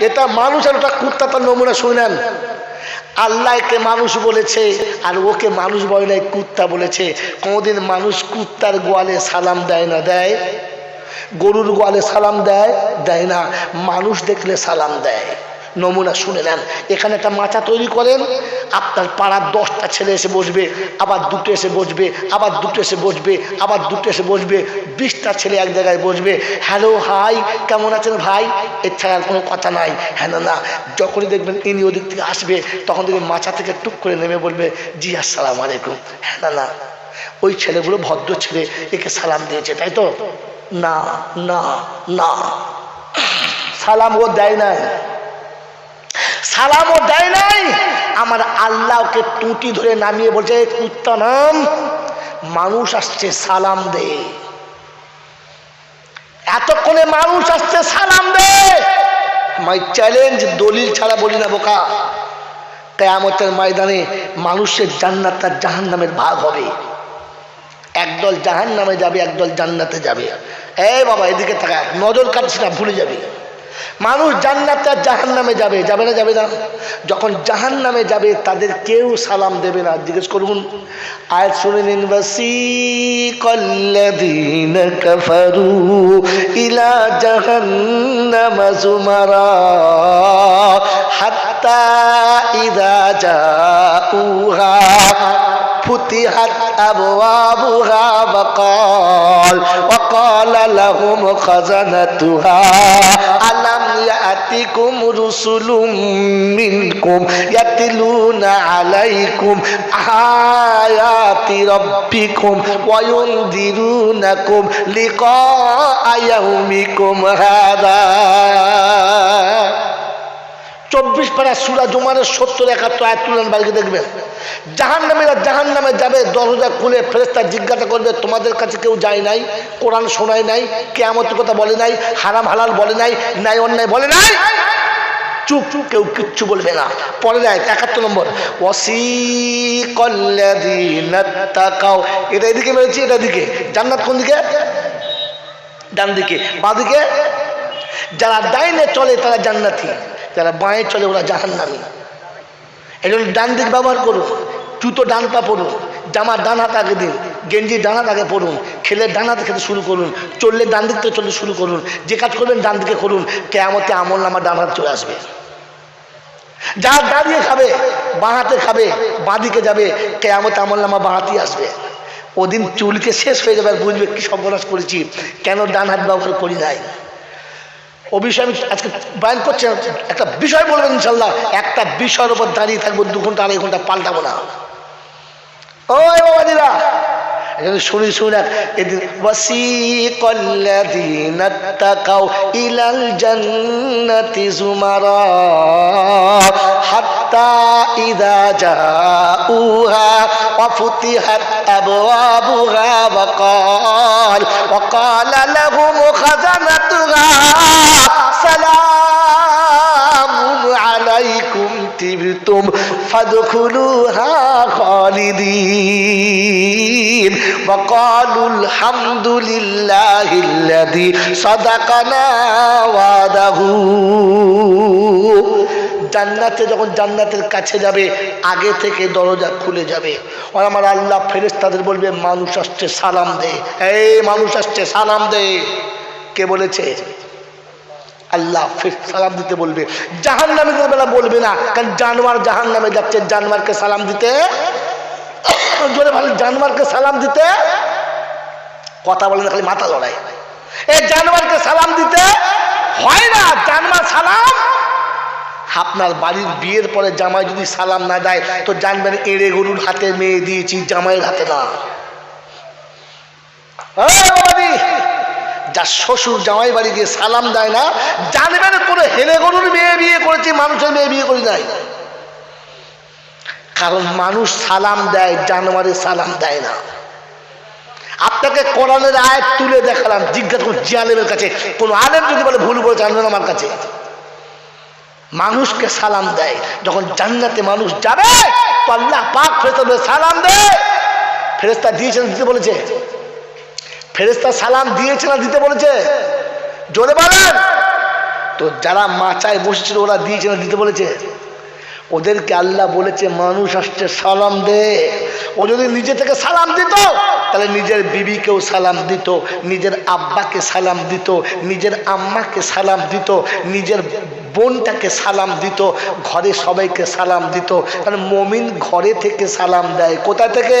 এটা মানুষ আর ওটা কুত্তা তার নমুনা শুনেন আল্লাহকে মানুষ বলেছে, আর ওকে মানুষ বলে নাই, কুত্তা বলেছে। কোনোদিন মানুষ কুত্তার গোয়ালে সালাম দেয় না, দেয়? গরুর গোয়ালে সালাম দেয়? দেয় না। মানুষ দেখলে সালাম দেয়। নমুনা শুনে নেন। এখানে একটা মাচা তৈরি করেন, আপনার পাড়ার দশটা ছেলে এসে বসবে, আবার দুটো এসে বসবে, আবার দুটো এসে বসবে, আবার দুটো এসে বসবে, বিশটা ছেলে এক জায়গায় বসবে। হ্যালো, হাই, কেমন আছেন ভাই? এছাড়া আর কোনো কথা নাই। হ্যাঁ না যখনই দেখবেন ইনি ওদিক থেকে আসবে, তখন দেখবেন মাচা থেকে টুক করে নেমে বলবে, জি, আসসালাম আলাইকুম। হ্যাঁ না, ওই ছেলেগুলো ভদ্র ছেলে, একে সালাম দিয়েছে, তাই তো? না না না। সালাম ও দেয় নাই। সালামও দেয় নাই। আমার আল্লাহকে টুটি ধরে নামিয়ে বলছে কুত্তা নাম মানুষ আসছে সালাম দে। এতক্ষণে মানুষ আসছে সালাম দে। মাই চ্যালেঞ্জ, দলিল ছাড়া বলি না বোকা। কেয়ামতের ময়দানে মানুষের জান্নাত তার জাহান নামের ভাগ হবে। একদল জাহান নামে যাবে, একদল জান্নাতে যাবে। এ বাবা, এদিকে থাকা নজর কাটছি না, ভুলে যাবে। মানুষ জান্নাত আর জাহান নামে যাবে যাবে না যাবে না। যখন জাহান নামে যাবে, তাদের কেউ সালাম দেবে না। জিজ্ঞেস করুন আয় শুনে নিন কল্লাদিন কাফারু ইলা জাহান্নাম জুমারা হাত্তা ইদা জাউহা। فتحت أبوابها وقال وقال لهم خزنتها ألم يأتكم رسل منكم يتلون عليكم آيات ربكم وينذرونكم لقاء يومكم هذا চব্বিশ পারা সুরা জুমানের সত্তর একাত্তর আয় তুলেন বাড়িকে দেখবেন। জাহান নামেরা জাহান নামে যাবে, দরজা খুলে ফেরেস্তা জিজ্ঞাসা করবে, তোমাদের কাছে কেউ যায় নাই? কোরআন শোনায় নাই? কেয়ামতের কথা বলে নাই? হারাম হালাল বলে নাই? ন্যায় অন্যায় বলে নাই? চুপ চুপ কেউ কিচ্ছু বলবে না। পরে দেয় একাত্তর নম্বর। ওসিকাও এটা এদিকে মেরেছি এটা দিকে জান্নাত কোন দিকে? ডান দিকে। বাঁ দিকে? যারা ডাইনে চলে তারা জান্নাতি। যারা বাঁয়ে চলে ওরা জাহান্নামি। এই জন্য ডান দিক ব্যবহার করুন, জুতো ডান পা পড়ুন জামা ডান হাত আগে দিন, গেঞ্জি ডান হাত আগে পড়ুন খেলে ডান হাতে খেতে শুরু করুন, চললে ডান দিক থেকে চলতে শুরু করুন, যে কাজ করবেন ডান দিকে করুন, কেয়ামতে আমল নামা ডান হাত চলে আসবে। যার দাঁড়িয়ে খাবে, বাঁ হাতে খাবে, বাঁ দিকে যাবে, কেয়ামতে আমল নামা বাঁ আসবে। ওদিন চুলকে শেষ হয়ে যাবে বুঝবে কি সর্বনাশ করেছি, কেন ডান হাত ব্যবহার করি নাই? ও বিষয়ে আমি আজকে বয়ান করছি, একটা বিষয় বলবেন ইনশাল্লাহ একটা বিষয়ের উপর দাঁড়িয়ে থাকব, দু ঘণ্টা, আড়াই ঘণ্টা পাল্টাবো না। ও বাবাদিরা শুনি, শুনে এদিন, ওয়াসিকাল্লাযীনা তাকাউ ইলাল জান্নাতি জুমারা হাত حتى إذا جاءوها وفتحت أبوابها وقال وقال لهم خزنتها سلام عليكم تبتم فادخلوها خالدين وقالوا الحمد لله الذي صدقنا وعده জান্নাতে যখন জান্নাতের কাছে যাবে, আগে থেকে দরজা খুলে যাবে। আর আমার আল্লাহ ফেরেস তাদের বলবে, মানুষ আসছে, সালাম দে। এই মানুষ আসছে, সালাম দে। কে বলেছে? আল্লাহ ফের সালাম দিতে বলবে। জাহান নামীদের বেলা বলবে না, কারণ জানোয়ার জাহান নামে যাচ্ছে। জানোয়ারকে সালাম দিতে? জোরে ভালো জানোয়ারকে সালাম দিতে? কথা বলে না, খালি মাথা লড়াই। এই জানোয়ারকে সালাম দিতে হয় না। জানোয়ার সালাম আপনার বাড়ির বিয়ের পরে জামাই যদি সালাম না দেয়, তো জানবেন এড়ে গরুর হাতে মেয়ে দিয়েছি, জামাইয়ের হাতে না। যার শ্বশুর জামাই বাড়ি গিয়ে সালাম দেয় না, জানবেন কোনো হেলে গরুর মেয়ে বিয়ে করেছি, মানুষের মেয়ে বিয়ে করি নাই। কারণ মানুষ সালাম দেয়, জানোয়ারে সালাম দেয় না। আপনাকে কোরআনের আয়াত তুলে দেখালাম, জিজ্ঞাসা করুন আলেমের কাছে। কোনো আলেম যদি বলে ভুল বলে জানবেন আমার কাছে। মানুষকে সালাম দেয়। যখন জান্নাতে মানুষ যাবে, তো আল্লাহ পাক ফেরেস্তা সালাম দে ফেরেস্তা দিয়েছেন দিতে বলেছে? ফেরেস্তা সালাম দিয়েছে না দিতে বলেছে? জোরে বলেন। তো যারা মাচায় বসেছিল, ওরা দিয়েছে না দিতে বলেছে? ওদেরকে আল্লাহ বলেছে, মানুষ আসছে, সালাম দে। ও যদি নিজে থেকে সালাম দিত, তাহলে নিজের বিবিকেও সালাম দিত, নিজের আব্বাকে সালাম দিত, নিজের আম্মাকে সালাম দিত, নিজের বোনটাকে সালাম দিত, ঘরে সবাইকে সালাম দিত। কারণ মমিন ঘরে থেকে সালাম দেয়। কোথা থেকে?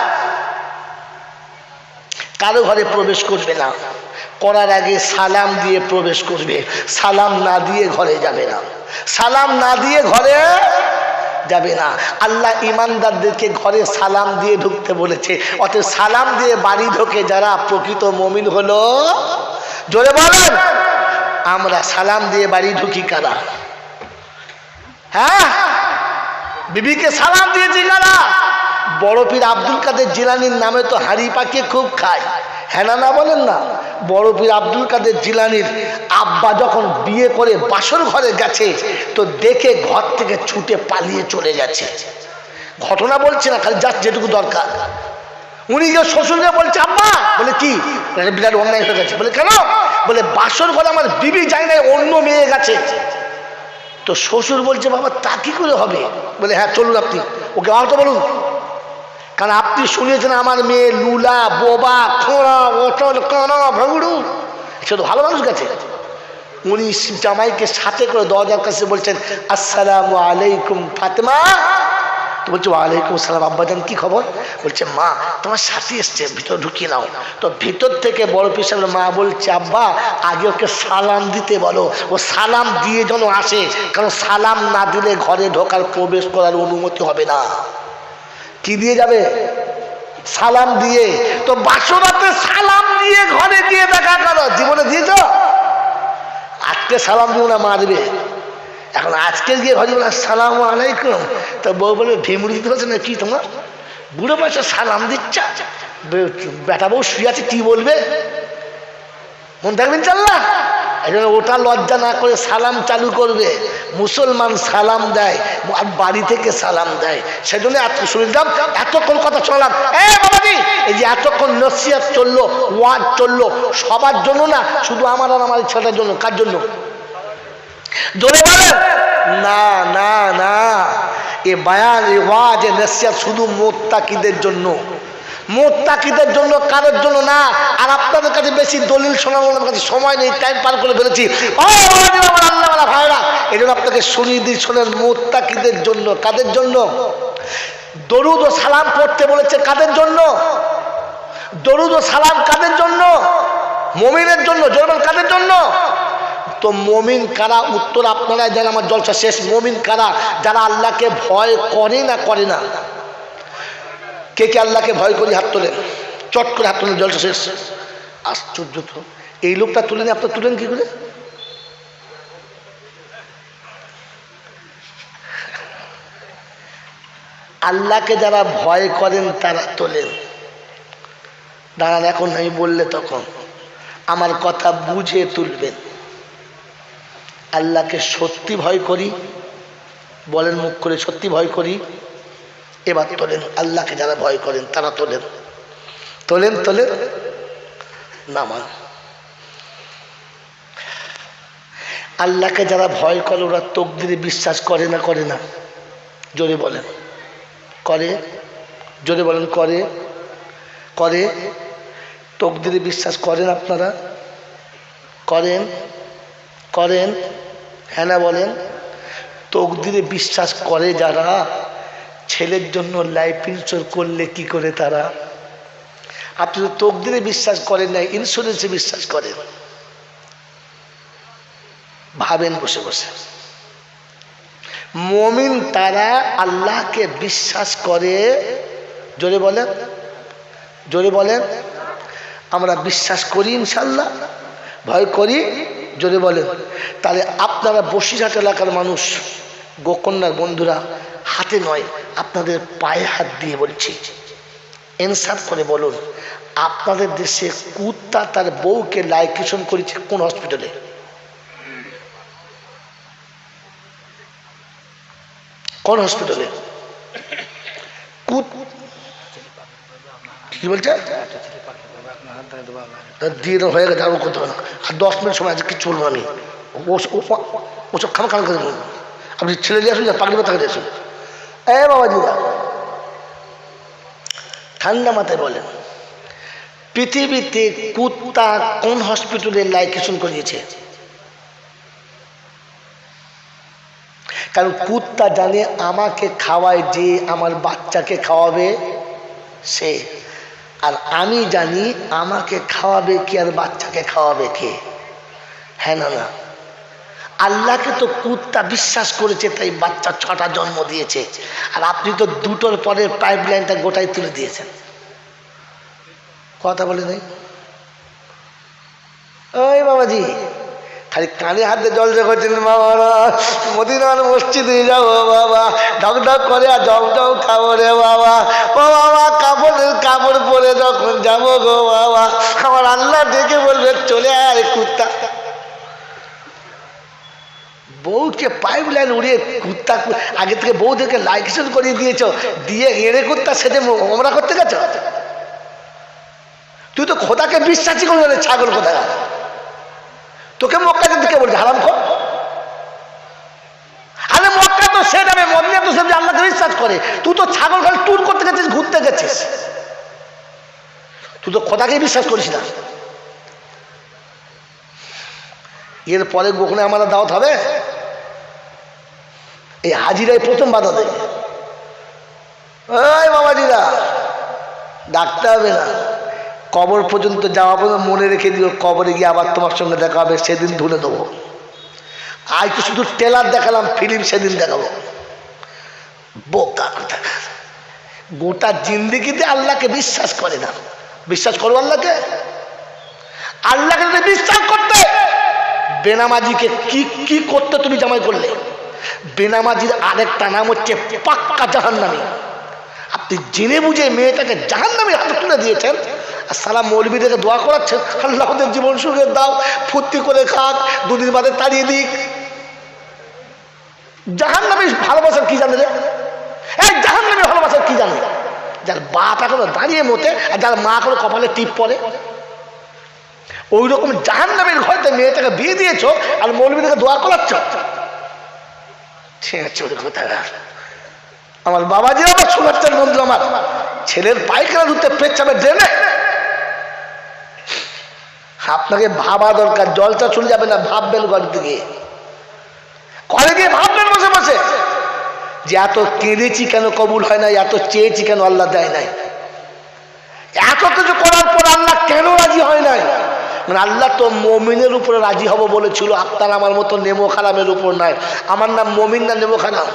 কারও ঘরে প্রবেশ করবে না। করার আগে সালাম দিয়ে প্রবেশ করবে। সালাম না দিয়ে ঘরে যাবে না। সালাম না দিয়ে ঘরে যাবে না। আল্লাহ ইমানদারদেরকে ঘরে সালাম দিয়ে ঢুকতে বলেছে। অতএব সালাম দিয়ে বাড়ি ঢোকে যারা প্রকৃত মমিন হলো, জোরে বলেন, আমরা সালাম দিয়ে বাড়ি ঢুকি কারা? হ্যাঁ? বিবিকে সালাম দিয়েছি কারা? বড় পীর আব্দুল কাদের জিলানির নামে তো হাড়ি পাকিয়ে খুব খায়। হ্যাঁ না না বলেন না? বড় পীর আব্দুল কাদের জিলানির আব্বা যখন বিয়ে করে বাসর ঘরে গেছে, তো দেখে ঘর থেকে ছুটে পালিয়ে চলে গেছে। ঘটনা বলছে না, খালি যার যেটুকু দরকার। উনি গিয়ে শ্বশুরকে বলছে, আব্বা! বলে, কি? বিরাট অন্যায় হয়ে গেছে। বলে, কেন? বলে, বাসর ঘরে আমার বিবি যায় নাই, অন্য মেয়ে গেছে। তো শ্বশুর বলছে, বাবা, তা কি করে হবে? বলে হ্যাঁ চলুন আপনি। ওকে তো বলুন। কারণ আপনি শুনেছেন আমার মেয়ে লুলা, বোবা, খোঁড়া অচল কানা ভগুড়ু সে তো ভালো মানুষ গেছে। উনি জামাইকে সাথে করে দরজার কাছে বলছেন, আসসালামু আলাইকুম ফাতেমা। তো বলছে, ওয়ালাইকুম আসসালাম আব্বাজান কি খবর? বলছে, মা, তোমার সাথে এসছে, ভিতর ঢুকিয়ে নাও। তো ভিতর থেকে বড় পিসাবের মা বলছে, আব্বা, আগে ওকে সালাম দিতে বলো। ও সালাম দিয়ে যেন আসে, কারণ সালাম না দিলে ঘরে ঢোকার প্রবেশ করার অনুমতি হবে না। কি দিয়ে যাবে? সালাম দিয়ে। তো বাসরাতে সালাম দিয়ে ঘরে দিয়ে দেখা করো জীবনে দিয়েছ? আজকে সালাম দিব না মারবে এখন আজকে গিয়ে ঘরে বলে, সালাম আলাইকুম। তো বউ বলে ভেমুড়ি দিতে হচ্ছে না কি তোমার? বুড়ো বয়সে সালাম দিচ্ছা? বেটা বউ শুয়ে আছে, কি বলবে? মন থাকবেন চাল্লা? এই ওটা লজ্জা না করে সালাম চালু করবে। মুসলমান সালাম দেয় বাড়ি থেকে সালাম দেয়। সেজন্য এত শুনলাম এতক্ষণ কথা বাবাজি, এই যে এতক্ষণ নসিয়াত চলল ওয়ার্ড চলল, সবার জন্য না, শুধু আমার আর আমার ছেলের জন্য, কার জন্য? না না না, এ বায়ান, এ ওয়াজ, এ নসিয়াত শুধু মোত্তাকিদের জন্য। মোত্তাকিদের জন্য কারোর জন্য না? আর আপনাদের কাছে বেশি দলিল শোনার আমার কাছে সময় নেই টাইম পার করে ফেলেছি। আল্লাহওয়ালা ভাইরা। এই জন্য আপনাকে শুনিয়ে দিই, শোনেন, মোত্তাকিদের জন্য, কাদের জন্য? দরুদ ও সালাম পড়তে বলেছে কাদের জন্য? দরুদ ও সালাম কাদের জন্য? মমিনের জন্য জোরমান কাদের জন্য? তো মমিন কারা? উত্তর আপনারা যেন আমার জলসা শেষ। মমিন কারা? যারা আল্লাহকে ভয় করে না করে না। কে কে আল্লাহকে ভয় করি হাত তোলেন? চট করে হাত তোলেন, জলসা শেষ। আশ্চর্য তো। এই লোকটা তুলেন আপনার তুলেন কি করে? আল্লাহকে যারা ভয় করেন, তারা তোলেন। দাঁড়ান, এখন আমি বললে তখন আমার কথা বুঝে তুলবেন। আল্লাহকে সত্যি ভয় করি, বলেন মুখ করে সত্যি ভয় করি। এবার তোলেন, আল্লাহকে যারা ভয় করেন, তারা তোলেন। তোলেন তোলেন। নামান আল্লাহকে যারা ভয় করে, ওরা তকদিরে বিশ্বাস করে না করে না। জোরে বলেন। করে? জোরে বলেন, করে? করে? তকদিরে বিশ্বাস করেন আপনারা? করেন? করেন? হ্যাঁ বলেন? তকদিরে বিশ্বাস করে যারা ছেলের জন্য লাইফ ইন্স্যুর করলে কি করে তারা? আপনি তো তকদিরে বিশ্বাস করেন না ইন্স্যুরেন্সে বিশ্বাস করেন। ভাবেন বসে বসে। মমিন তারা আল্লাহকে বিশ্বাস করে, জোরে বলেন জোরে বলেন, আমরা বিশ্বাস করি ইনশাল্লাহ ভয় করি, জোরে বলেন। তাহলে আপনারা বসিরহাট এলাকার মানুষ, গোকন্যার বন্ধুরা, হাতে নয়। আপনাদের পায়ে হাত দিয়ে বলছি। এনসাফ করে বলুন, আপনাদের দেশে কুত্তা তার বউকে লাইকেশন করেছে কোন হসপিটালে কোন হসপিটালে কি বলছে? দিয়ে হয়ে গেছে, আর করতে হবে আর দশ মিনিট সময় আছে, কিচ্ছু বলব আমি। ওসব খামা খামা করে আপনি ছেলে দিয়ে আসুন পাগড়ি কথা দিয়ে আসুন। এ বাবাজিরা, ঠান্ডা মাথায় বলেন, পৃথিবীতে কুত্তা কোন হসপিটালে লাইকেশন করিয়েছে? কারণ কুত্তা জানে আমাকে খাওয়ায় যে আমার বাচ্চাকে খাওয়াবে সে। আর আমি জানি আমাকে খাওয়াবে কি আর বাচ্চাকে খাওয়াবে কে? হ্যাঁ না না। আল্লাহকে তো কুত্তা বিশ্বাস করেছে, তাই বাচ্চা ছটা জন্ম দিয়েছে। আর আপনি তো দুটোর পরের পাইপ লাইনটা গোটাই তুলে দিয়েছেন। কথা বলে নেই? ওই বাবাজি, খালি কানে হাতে জল করছেন বাবা মদিনার মসজিদে যাব বাবা, ঢক ঢক করে আর জল জল খাব রে বাবা। ও বাবা, কাপড়ের কাপড় পরে যখন যাব গো বাবা, আমার আল্লাহ ডেকে বলবে, চলে আয় কুত্তা। বউকে পাইপ লাইন উড়িয়ে কুত্তা আগে থেকে বউদেরকে লাইসেন্স করিয়ে দিয়েছ, দিয়ে এড়ে কুত্তা সেটে ওমরা করতে গেছ? তুই তো খোদাকে বিশ্বাসই করবি না ছাগল কোথা তোকে মক্কা যেতে কে বলছে? হারাম খো আরে মক্কা তো সে যাবে মদিনা তো সে আল্লাহকে বিশ্বাস করে। তুই তো ছাগল খালি ট্যুর করতে গেছিস, ঘুরতে গেছিস। তুই তো খোদাকে বিশ্বাস করিস না। এর পরে গোখনে আমার দাওয়াত হবে? এই হাজিরাই প্রথম বাধা দেবে ওই বাবাজিরা ডাকতে হবে না। কবর পর্যন্ত যাওয়া পর্যন্ত মনে রেখে দিও, কবরে গিয়ে আবার তোমার সঙ্গে দেখা হবে, সেদিন ধুলে দেবো। আজ তো শুধু টেলার দেখালাম ফিল্ম সেদিন দেখাবো। বোকা কথা। গোটা জিন্দিগিতে আল্লাহকে বিশ্বাস করে না। বিশ্বাস করো আল্লাহকে? আল্লাহকে বিশ্বাস করতে, বেনামাজিকে কি কি করতে তুমি জামাই করলে? বেনামাজির আরেকটা নাম হচ্ছে পাক্কা জাহান্নামী। আপনি জেনে বুঝে মেয়েটাকে জাহান্নামীর হাতে তুলে দিয়েছেন, আর সালা মৌলবীদেরকে দোয়া করাচ্ছেন আল্লাহ ওদের জীবন সুখের দাও, ফুর্তি করে খাক, দুদিন বাদে তাড়িয়ে দিক। জাহান্নামী ভালোবাসার কি জানে রে? এই জাহান্নামী ভালোবাসার কি জানে? যার বাপ এখনও দাঁড়িয়ে মতে, আর যার মা এখনও কপালে টিপ পরে ওই রকম জাহান্নামের ঘরতে মেয়েটাকে বিয়ে দিয়েছ, আর মৌলবীদেরকে দোয়া করাচ্ছ? ওদের কোথায়? আমার বাবাজি আমার শোনাচ্ছেন বন্ধু আমার। ছেলের পায়খানা ধুতে পেচ্ছাবে ড্রেনে আপনাকে ভাবা দরকার, জলটা চলে যাবে না, ভাববেন ঘর দিকে ঘরে গিয়ে ভাববেন বসে বসে। যে এত কেঁদেছি কেন, কবুল হয় না এত চেয়েছি কেন, আল্লাহ দেয় নাই। এত কিছু করার পর আল্লাহ কেন রাজি হয় নাই? মানে আল্লাহ তো মমিনের উপরে রাজি হব বলেছিল আপনার আমার মতো নেমো খারামের উপর নয় আমার নাম মমিন না নেমো খারাম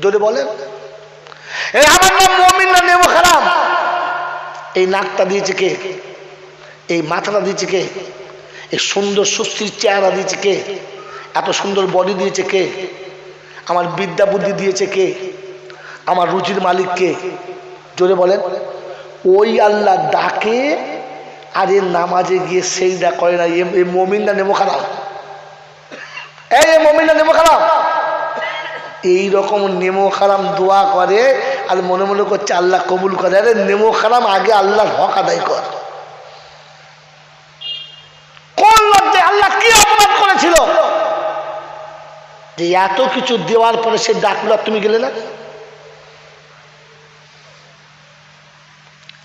যদি বলেন। আমার নাম মমিন না নেমো খারাম এই নাকটা দিয়েছে কে? এই মাথাটা দিয়েছে কে? এই সুন্দর সুস্থির চেহারা দিয়েছে কে? এত সুন্দর বডি দিয়েছে কে? আমার বিদ্যা বুদ্ধি দিয়েছে কে? আমার রুচির মালিক কে? জোরে বলেন। ওই আল্লাহ ডাকে আর এর নামাজে গিয়ে সেইটা করে না, এ মমিনটা নেমো খারাপ। এই মমিনটা নেমো খারাপ। এইরকম নেমো খারাম দোয়া করে আর মনে মনে করছে আল্লাহ কবুল করে। আরে নেমো খারাম আগে আল্লাহর হক আদায় কর। আল্লাহ কি অপরাধ করেছিল? যে এত কিছু দেওয়ার পরে সে ডাকলো তুমি গেলে না?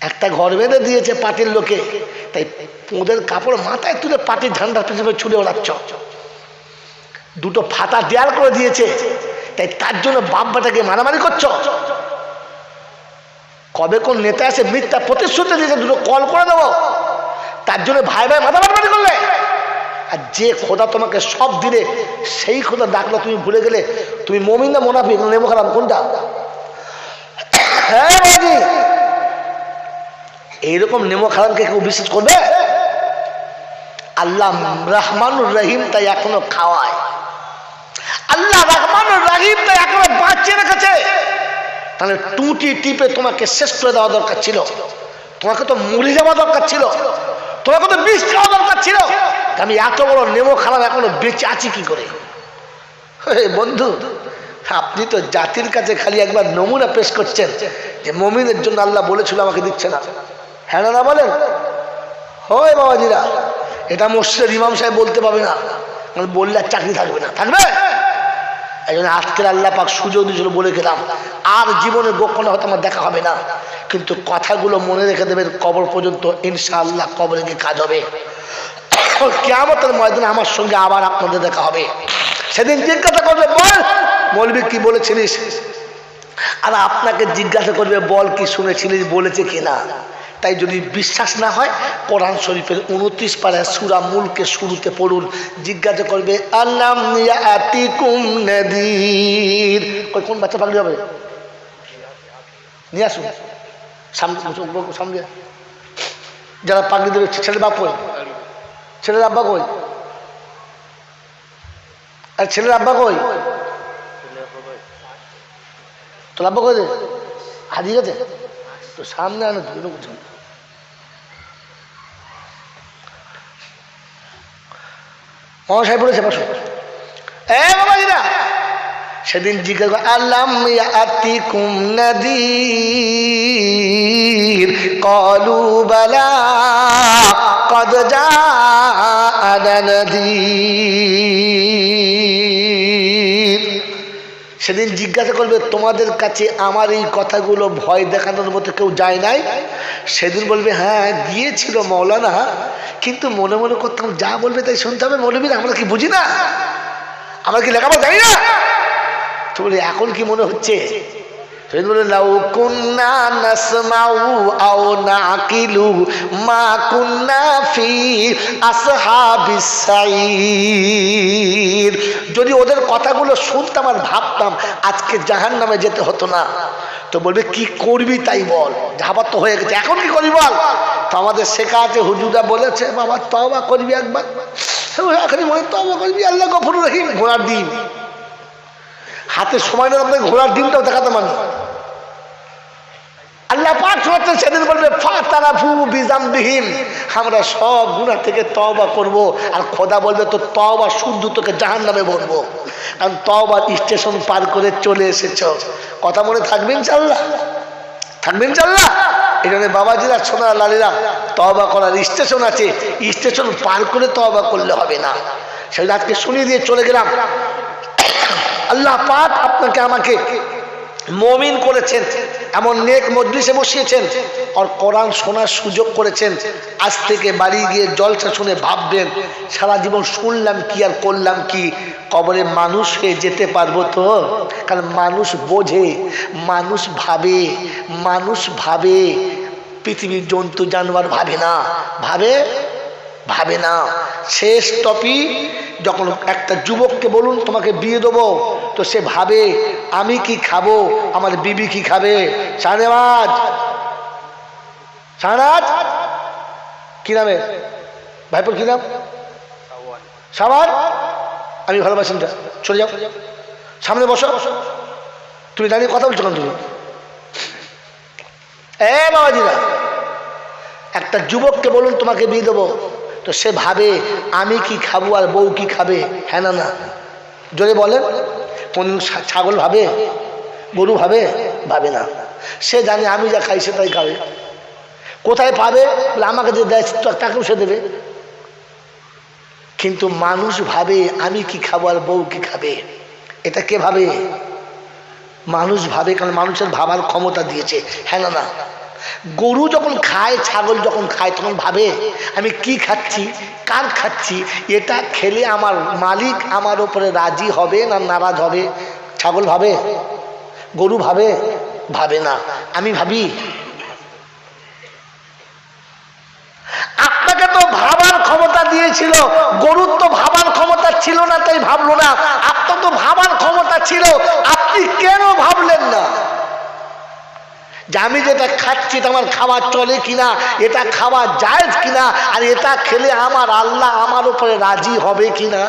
একটা ঘর বেঁধে দিয়েছে পাটির লোকে। তাই ওদের কাপড় মাথায় তুলে পাটির ঝান্ডার পেছনে ছুড়ে ওড়াচ্ছ। দুটো ফাতা দেয়াল করে দিয়েছে। তাই তার জন্য বাপ বাটাকে মারামারি করছ। কবে কোন নেতা এসে মিথ্যা প্রতিশ্রুতি দিয়েছে দুটো কল করে দেবো, তার জন্য ভাই ভাই মাথা মারামারি করলে। আর যে খোদা তোমাকে সব দিলে, সেই খোদা ডাকলো, তুমি ভুলে গেলে, তুমি মমিন না মোনাফিক নেমো খারাপ, কোনটা? হ্যাঁ এইরকম নেমো খারামকে কেউ বিশ্বাস করবে? আল্লাহ রহমানুর রহিম তাই এখনও খাওয়ায়। আল্লাহ রহমান তাই এখনও বাঁচিয়ে রেখেছে। তাহলে টুটি টিপে তোমাকে শেষ করে দেওয়া দরকার ছিল। তোমাকে তো মরে যাওয়া দরকার ছিল। তোমাকে তো বিষ খাওয়া দরকার ছিল। আমি এত বড় নেমো খারাপ এখনও বেঁচে আছি কি করে? বন্ধু, আপনি তো জাতির কাছে খালি একবার নমুনা পেশ করছেন যে মমিনের জন্য আল্লাহ বলেছিল আমাকে দিচ্ছে না। হ্যাঁ না বলেন। হয় বাবাজিরা, এটা মসজিদের ইমাম সাহেব বলতে পারবে না। বললে আর চাকরি থাকবে না। থাকবে? এই জন্য আজকের আল্লাহ পাক সুযোগ দিয়েছিল, বলে গেলাম। আর জীবনে গোপনে হয়তো আমার দেখা হবে না। কিন্তু কথাগুলো মনে রেখে দেবেন, কবর পর্যন্ত ইনশাআল্লাহ কবরে গিয়ে কাজ হবে। কেমতের ময়দানে আমার সঙ্গে আবার আপনাদের দেখা হবে। সেদিন জিজ্ঞাসা করবে, বল। বলবি, কি বলেছিলিস? আর আপনাকে জিজ্ঞাসা করবে, বল কি শুনেছিলিস, বলেছে কিনা? তাই যদি বিশ্বাস না হয়, কোরআন শরীফের উনত্রিশ পাড়ায় সুরা মূলকে শুরুতে পড়ুন, জিজ্ঞাসা করবে কই কোন বাচ্চা পাগলি হবে? নিয়ে আসুন। সামনে যারা পাগলি দেবে ছেলে বাপ কই? ছেলের আব্বা কই? আর ছেলের আব্বা কই? তোর আব্বা কই রে? হারিয়ে গেছে তো সামনে আনো ধুলো বুঝুন মহাশয় পড়েছে বসো। এ বাবাজিরা সেদিন জিজ্ঞাসা আল্লাম আতি কদ নাদির। সেদিন জিজ্ঞাসা করবে, তোমাদের কাছে আমার এই কথাগুলো ভয় দেখানোর মতো কেউ যায় নাই? সেদিন বলবে হ্যাঁ গিয়েছিল মৌলানা, কিন্তু মনে মনে করতাম যা বলবে তাই শুনতে হবে। মৌলবীর, আমরা কি বুঝি না? আমরা কি লেখাপড়া জানি না? তো বলি, এখন কি মনে হচ্ছে? আও নাকিলু, মা কুন্না যদি ওদের কথাগুলো শুনতাম আর ভাবতাম, আজকে জাহান নামে যেতে হতো না। তো বলবে, কি করবি তাই বল? যাবার তো হয়ে গেছে। এখন কি করবি বল? তো আমাদের শেখা আছে হুজুরা বলেছে, বাবা তবা করবি একবার। এখন মনে তবা করবি, আল্লাহ গফর রহিম। ঘোড়ার দিন হাতে সময় নেই আপনাকে ঘোড়ার ডিমটাও দেখাতাম আমি আল্লাহ পাক হচ্ছে সেদিন বলবে, ফাতারাফু বিজামবিহীন আমরা সব গুণা থেকে তওবা করব। আর খোদা বলবে তো তওবা শুদ্ধ, তোকে জাহান নামে বলব কারণ তওবার স্টেশন পার করে চলে এসেছ। কথা মনে থাকবেন চাল্লা থাকবেন চাল্লা এই জন্য বাবাজিরা সোনা লালিরা, তওবা করার স্টেশন আছে। স্টেশন পার করে তওবা করলে হবে না। সেটা আজকে শুনিয়ে দিয়ে চলে গেলাম। আল্লাহ পাক আপনাকে আমাকে মমিন করেছেন, এমন নেক মজলিসে বসিয়েছেন, আর কোরআন শোনার সুযোগ করেছেন। আজ থেকে বাড়ি গিয়ে জলসা শুনে ভাববেন, সারা জীবন শুনলাম কি আর করলাম কি? কবরে মানুষ হয়ে যেতে পারব তো? কারণ মানুষ বোঝে, মানুষ ভাবে মানুষ ভাবে। পৃথিবীর জন্তু জানোয়ার ভাবে না, ভাবে? ভাবে না। শেষ টপি যখন একটা যুবককে বলুন, তোমাকে বিয়ে দেবো? তো সে ভাবে, আমি কি খাব? আমার বিবি কি খাবে? শাহনেওয়াজ। শাহনাজ কি নামে? ভাইপুর কি নাম? সাবার আমি ভালোবাসি না। চলে যাও। সামনে বসো। তুমি দাঁড়িয়ে কথা বলছো তুমি? এ বাবাজিরা, একটা যুবককে বলুন, তোমাকে বিয়ে দেবো। তো সে ভাবে, আমি কি খাব আর বউ কি খাবে? হ্যাঁ না না। জোরে বলেন কোন ছাগল ভাবে? গরু ভাবে? ভাবে না। সে জানে আমি যা খাই সেটাই খাবে। কোথায় পাবে? আমাকে যে দেয় তাকেও সে দেবে। কিন্তু মানুষ ভাবে, আমি কি খাব আর বউ কি খাবে? এটা কে ভাবে? মানুষ ভাবে, কারণ মানুষের ভাবার ক্ষমতা দিয়েছে। হ্যাঁ না না। গরু যখন খায়, ছাগল যখন খায়, তখন ভাবে, আমি কি খাচ্ছি, কার খাচ্ছি, এটা খেলে আমার মালিক আমার ওপরে রাজি হবে না নারাজ হবে? ছাগল ভাবে? গরু ভাবে? ভাবে না। আমি ভাবি, আপনাকে তো ভাবার ক্ষমতা দিয়েছিল, গরুর তো ভাবার ক্ষমতা ছিল না, তাই ভাবলো না। আপনার তো ভাবার ক্ষমতা ছিল, আপনি কেন ভাবলেন না? যে আমি যেটা খাচ্ছি আমার খাবার চলে কিনা, এটা খাওয়া যায় কিনা, আর এটা খেলে আমার আল্লাহ আমার উপরে রাজি হবে কিনা?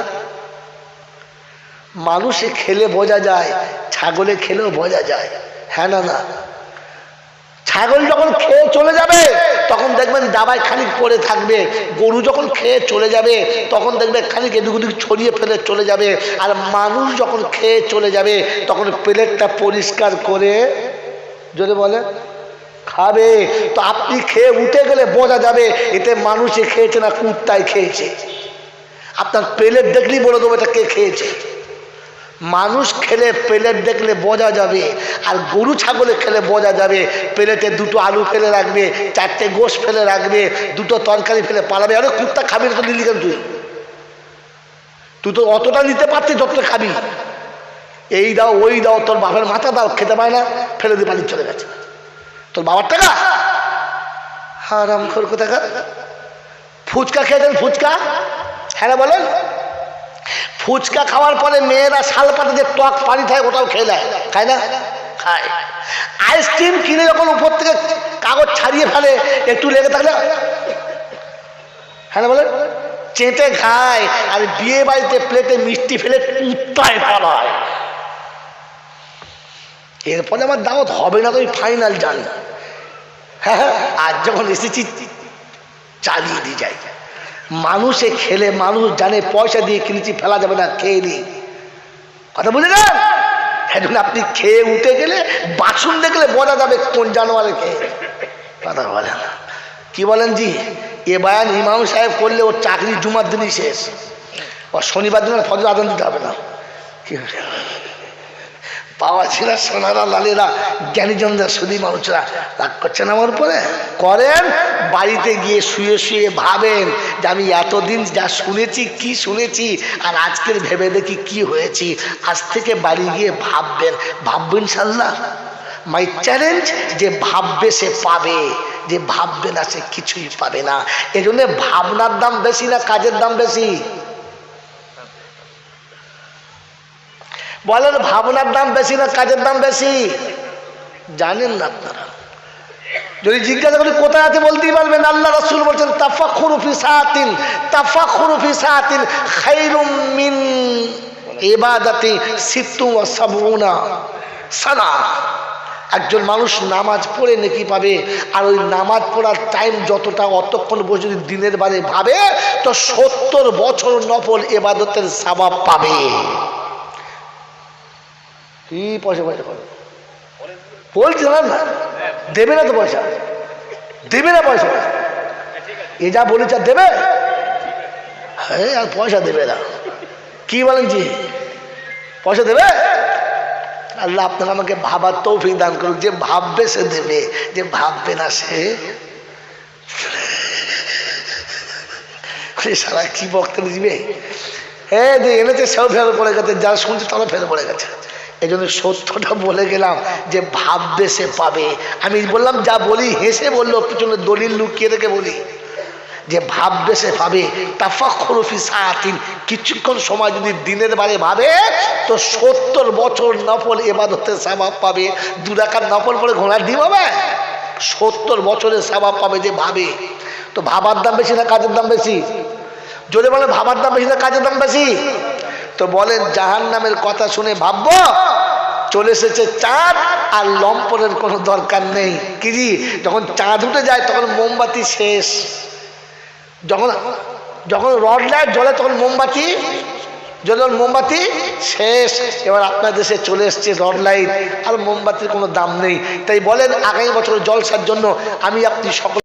মানুষে খেলে বোঝা যায়, ছাগলে খেলেও বোঝা যায় হ্যাঁ না না? ছাগল যখন খেয়ে চলে যাবে, তখন দেখবেন দাবায় খানিক পড়ে থাকবে, গরু যখন খেয়ে চলে যাবে, তখন দেখবে খানিক এদিক ওদিক ছড়িয়ে ফেলে চলে যাবে, আর মানুষ যখন খেয়ে চলে যাবে, তখন প্লেটটা পরিষ্কার করে যদি বলে, খাবে। তো আপনি খেয়ে উঠে গেলে বোঝা যাবে। এতে মানুষে খেয়েছে না কুত্তায় খেয়েছে। আপনার প্লেট দেখলেই বলে দেবো এটা কে খেয়েছে। মানুষ খেলে প্লেট দেখলে বোঝা যাবে, আর গরু ছাগলে খেলে বোঝা যাবে। প্লেটে দুটো আলু ফেলে রাখবে, চারটে গোশ ফেলে রাখবে, দুটো তরকারি ফেলে পালাবে। আরে কুত্তা খাবি তো নিলি কেন তুই? তুই তো অতটা নিতে পারছিস যতটা খাবি। এই দাও, ওই দাও, তোর বাপের মাথা দাও, খেতে পায় না, ফেলে দিয়ে পানি চলে গেছে। তোর বাবার টাকা? হারাম খোর কোথাকার। ফুচকা খেয়েছেন ফুচকা। হ্যাঁ বলেন। ফুচকা খাওয়ার পরে মেয়েরা শাল পাতে যে টক পানি থাকে ওটাও খেয়ে নেয়। খায় না? খায়। আইসক্রিম কিনে যখন উপর থেকে কাগজ ছাড়িয়ে ফেলে, একটু লেগে থাকলে হ্যাঁ বলেন। চেটে খায়, আর বিয়ে বাড়িতে প্লেটে মিষ্টি ফেলে কুত্তায় পালায়। এরপরে আমার দাওয়াত হবে না তো আমি ফাইনাল জানি। হ্যাঁ হ্যাঁ আর যখন এসেছি, চালিয়ে দিয়ে যাই। মানুষে খেলে, মানুষ জানে, পয়সা দিয়ে কিনেছি, ফেলা যাবে না, খেয়ে নি কথা বুঝে না এখন আপনি খেয়ে উঠে গেলে, বাসন দেখলে বোঝা যাবে কোন জানোয়ারে খেয়ে কথা বলে না। কি বলেন জি? এ বায়ান ইমাম সাহেব করলে ওর চাকরি জুমার দিনই শেষ। ও শনিবার দিন ফজর আদান দিতে হবে না। কি পাওয়া ছিল সোনারা, লালেরা, জ্ঞানীজনদের সুদী মানুষরা। রাগ করছেন আমার উপরে? করেন, বাড়িতে গিয়ে শুয়ে শুয়ে ভাবেন যে আমি এতদিন যা শুনেছি, কি শুনেছি, আর আজকের ভেবে দেখি কি হয়েছি। আজ থেকে বাড়ি গিয়ে ভাববেন ভাববেন সাল্লাহ মাই চ্যালেঞ্জ যে ভাববে সে পাবে, যে ভাববে না সে কিছুই পাবে না। এই জন্য ভাবনার দাম বেশি না কাজের দাম বেশি। বলেন, ভাবনার দাম বেশি না কাজের দাম বেশি? জানেন না আপনারা। যদি জিজ্ঞাসা করি, কোথায় আছে বলতেই পারবেন আল্লাহ রসুল বলছেন তাফা খুরুফি সাহাতিন তাফা খুরুফি সাহাতিন খাইরুম মিন এবাদাতি সিত্তু সাবুনা সানা। একজন মানুষ নামাজ পড়ে নাকি পাবে, আর ওই নামাজ পড়ার টাইম যতটা অতক্ষণ বসে যদি দিনের বারে ভাবে, তো সত্তর বছর নফল এবাদতের সাবাব পাবে। কি পয়সা পয়সা করে বলছে না না দেবে না তো পয়সা? দেবে না পয়সা? এ যা বলেছে আর দেবে? হ্যাঁ আর পয়সা দেবে না। কি বলেন জি? পয়সা দেবে? আল্লাহ আপনার আমাকে ভাবার তৌফিক দান করুক। যে ভাববে সে দেবে, যে ভাববে না সে সারা কি বক্তব্য দিবে? হ্যাঁ যে এনেছে, সেও ফেলে পড়ে গেছে যারা শুনছে তারা ফেলে পড়ে গেছে। এই জন্য সত্যটা বলে গেলাম যে ভাববে সে পাবে। আমি বললাম, যা বলি, হেসে বলল, পিছনে দলিল লুকিয়ে রেখে বলি, যে ভাববে সে পাবে। তাফাক্ষরফি সাহাতিন কিছুক্ষণ সময় যদি দিনের বারে ভাবে, তো সত্তর বছর নফল এবাদতে সাবাব পাবে। দু রাখার নফল পরে ঘোড়ার ডিম হবে? সত্তর বছরের সাবাব পাবে যে ভাবে। তো ভাবার দাম বেশি না কাজের দাম বেশি? যদি বলে ভাবার দাম বেশি না কাজের দাম বেশি? তো বলেন জাহান নামের কথা শুনে ভাববো, চলে এসেছে চাঁদ আর লম্পনের কোনো দরকার নেই। কি জি যখন চাঁদ উঠে যায়, তখন মোমবাতি শেষ। যখন যখন রড লাইট জ্বলে, তখন মোমবাতি যখন মোমবাতি শেষ। এবার আপনার দেশে চলে এসছে রড লাইট, আর মোমবাতির কোনো দাম নেই। তাই বলেন, আগামী বছর জলসার জন্য আমি আপনি সকল